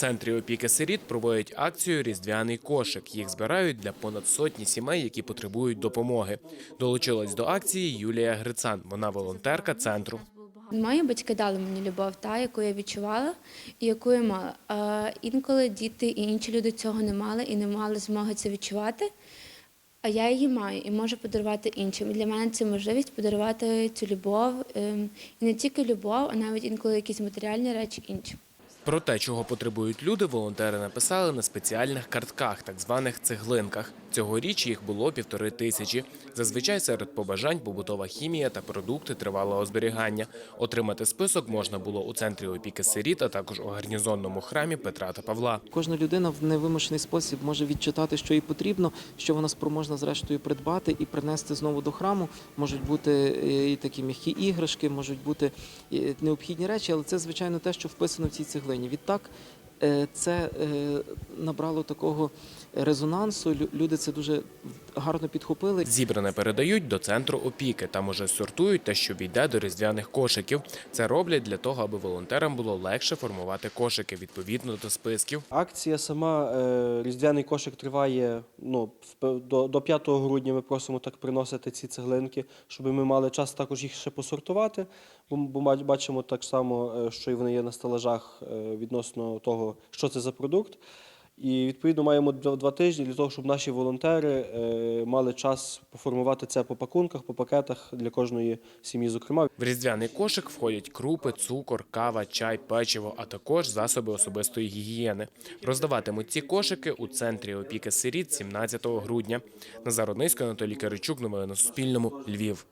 центрі опіки сиріт проводять акцію Різдвяний кошик. Їх збирають для понад сотні сімей, які потребують допомоги. Долучилась до акції Юлія Грицан. Вона волонтерка центру. Мої батьки дали мені любов, та, яку я відчувала і яку я мала. А інколи діти і інші люди цього не мали і не мали змоги це відчувати. А я її маю і можу подарувати іншим. І для мене це можливість подарувати цю любов ем, і не тільки любов, а навіть інколи якісь матеріальні речі іншим. Про те, чого потребують люди, волонтери написали на спеціальних картках, так званих цеглинках. Цьогоріч їх було півтори тисячі. Зазвичай серед побажань побутова хімія та продукти тривалого зберігання. Отримати список можна було у центрі опіки сиріт, а також у гарнізонному храмі Петра та Павла. Кожна людина в невимушений спосіб може відчитати, що їй потрібно, що вона спроможна зрештою придбати і принести знову до храму. Можуть бути е, і такі м'які іграшки, можуть бути необхідні речі, але це звичайно те, що вписано в цій цеглині. Відтак е, це е, набрало такого резонансу. Люди це дуже гарно підхопили. Зібране передають до центру опіки. Там уже сортують те, що війде до різдвяних кошиків. Це роблять для того, аби волонтерам було легше формувати кошики відповідно до списків. Акція сама е, різдвяний кошик триває ну, до, до 5 грудня. Ми просимо так приносити ці цеглинки, щоб ми мали час також їх ще посортувати. Бо, бо бачимо так само, е, що і вони є на стелажах е, відносно того, що це за продукт. І відповідно маємо два, тижні для того, щоб наші волонтери е, мали час поформувати це по пакунках, по пакетах для кожної сім'ї, зокрема. В різдвяний кошик входять крупи, цукор, кава, чай, печиво, а також засоби особистої гігієни. Роздаватимуть ці кошики у центрі опіки сиріт 17 грудня. Назар Однисько, Анатолій Киричук. Новини на Суспільному. Львів.